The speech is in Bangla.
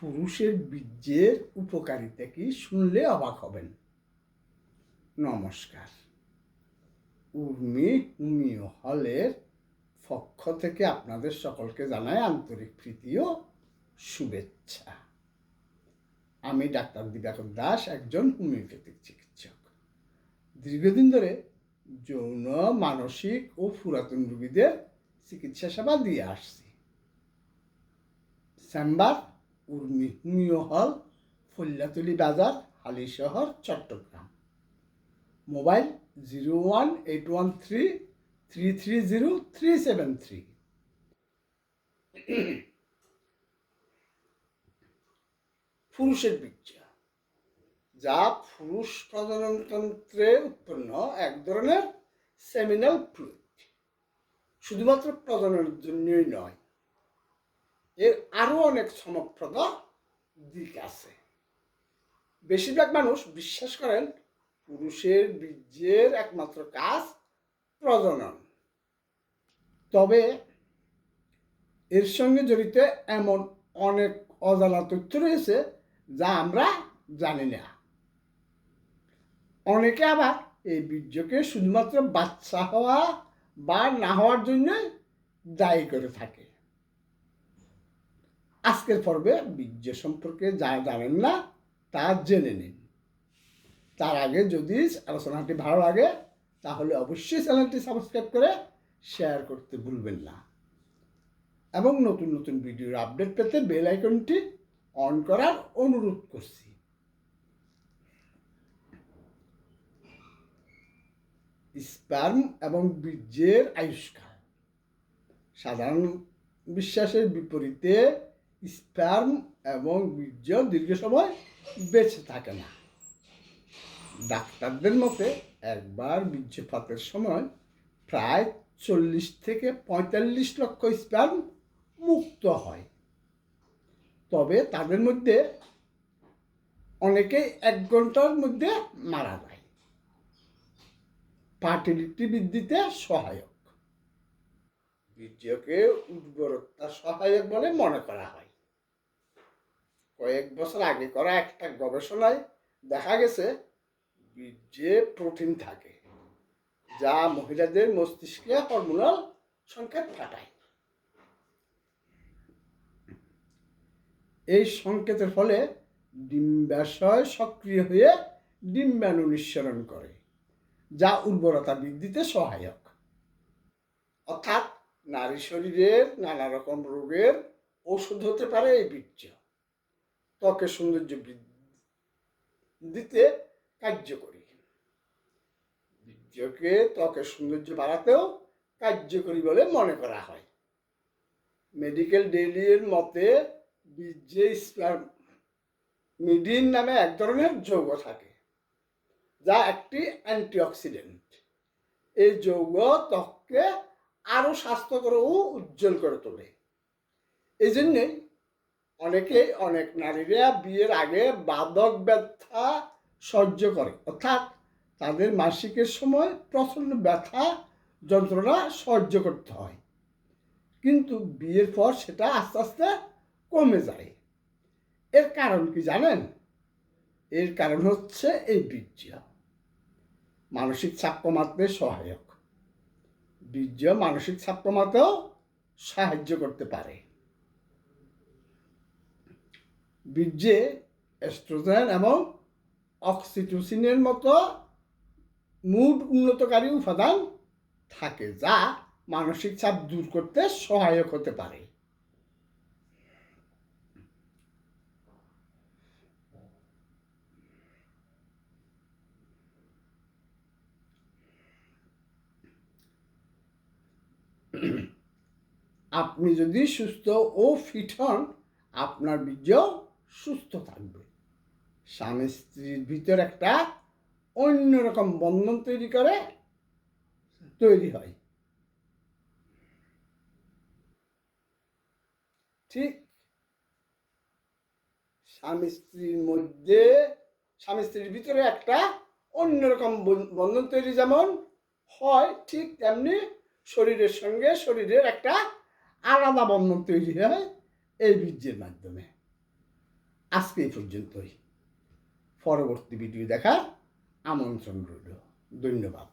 পুরুষের বীর্যের উপকারিতা কি শুনলে অবাক হবেন। নমস্কার। উর্মি হুমিও হলের পক্ষ থেকে আপনাদের সকলকে জানাই আন্তরিক প্রীতি ও শুভেচ্ছা। আমি ডাক্তার দিবাকর দাস, একজন হোমিওপ্যাথিক চিকিৎসক। দীর্ঘদিন ধরে যৌন, মানসিক ও পুরাতন রোগীদের চিকিৎসা সেবা দিয়ে আসছি। চেম্বার উর্মি হুমিও হল ফল্যাতলি বাজার, Halishahar, Chittagong. Mobile zero one eight one three three three zero three seven three. পুরুষের বীর্য যা পুরুষ প্রজননতন্ত্রে উৎপন্ন এক ধরনের সেমিনাল ফ্লুইড শুধুমাত্র প্রজননের জন্যই নয় এর আরও অনেক চমকপ্রদ দিক আছে। বেশিরভাগ মানুষ বিশ্বাস করেন পুরুষের বীর্যের একমাত্র কাজ প্রজনন। তবে এর সঙ্গে জড়িত এমন অনেক অজানা তথ্য রয়েছে যা আমরা জানি না। অনেকে আবার এই বীর্যকে শুধুমাত্র বাচ্চা হওয়া বা না হওয়ার জন্য দায়ী করে থাকে। আজকের পর্বে বীর্য সম্পর্কে যা জানেন না, তা জেনে নিন। তার আগে যদি আলোচনাটি ভালো লাগে, তাহলে অবশ্যই চ্যানেলটি সাবস্ক্রাইব করে শেয়ার করতে ভুলবেন না। এবং নতুন নতুন ভিডিওর আপডেট পেতে বেল আইকনটি অন করার অনুরোধ করছি। স্পার্ম এবং বীর্যের আয়ুষ্কাল সাধারণ বিশ্বাসের বিপরীতে স্পার্ম এবং বীর্য দীর্ঘ সময় বেঁচে থাকে না। ডাক্তারদের মতে একবার বীর্যপাতের সময় প্রায় চল্লিশ থেকে পঁয়তাল্লিশ লক্ষ স্পার্ম মুক্ত হয়। তবে তাদের মধ্যে অনেকেই এক ঘণ্টার মধ্যে মারা যায়। ফার্টিলিটি বৃদ্ধিতে সহায়ক। বীর্যকে উর্বরতা সহায়ক বলে মনে করা হয়। কয়েক বছর আগে করা একটা গবেষণায় দেখা গেছে বীর্যে প্রোটিন থাকে, যা মহিলাদের মস্তিষ্কে হরমোনাল সংকেত পাঠায়। এই সংকেতের ফলে ডিম্বাশয় সক্রিয় হয়ে ডিম্বাণু নিঃসরণ করে, যা উর্বরতা বৃদ্ধিতে সহায়ক। অর্থাৎ নারী শরীরের নানা রকম রোগের ওষুধ হতে পারে এই বীর্য। ত্বকের সৌন্দর্য বৃদ্ধি বৃদ্ধিতে কার্যকরী। বীর্যকে ত্বকের সৌন্দর্য বাড়াতেও কার্যকরী বলে মনে করা হয়। মেডিকেল ডেইলির মতে বীর্যে স্পার্ম মিডিন নামে এক ধরনের যৌগ থাকে, যা একটি অ্যান্টিঅক্সিডেন্ট। এই যৌগ ত্বককে আরও স্বাস্থ্যকর ও উজ্জ্বল করে তোলে। এই জন্যেই অনেকে অনেক নারীরা বিয়ের আগে বাদক ব্যথা সহ্য করে। অর্থাৎ তাদের মাসিকের সময় প্রচণ্ড ব্যথা যন্ত্রণা সহ্য করতে হয়। কিন্তু বিয়ের পর সেটা আস্তে আস্তে কমে যায়। এর কারণ কি জানেন? এর কারণ হচ্ছে এই বীর্য। মানসিক চাপ কমাতে সহায়ক। বীর্য মানসিক চাপ কমাতেও সাহায্য করতে পারে। বীর্যে এস্ট্রোজেন এবং অক্সিটোসিনের মতো মুড উন্নতকারী উপাদান থাকে যা মানসিক চাপ দূর করতে সহায়ক হতে পারে। আপনি যদি সুস্থ ও ফিট হন, আপনার বীর্য সুস্থ থাকবে। স্বামী স্ত্রীর ভিতর একটা অন্যরকম বন্ধন তৈরি করে, তৈরি হয়। ঠিক স্বামী স্ত্রীর মধ্যে, স্বামী স্ত্রীর ভিতরে একটা অন্যরকম বন- বন্ধন তৈরি যেমন হয়, ঠিক তেমনি শরীরের সঙ্গে শরীরের একটা আলাদা বন্ধন তৈরি হয় এই বীর্যের মাধ্যমে। আজকে এই পর্যন্তই। পরবর্তী ভিডিও দেখার আমন্ত্রণ রইল। ধন্যবাদ।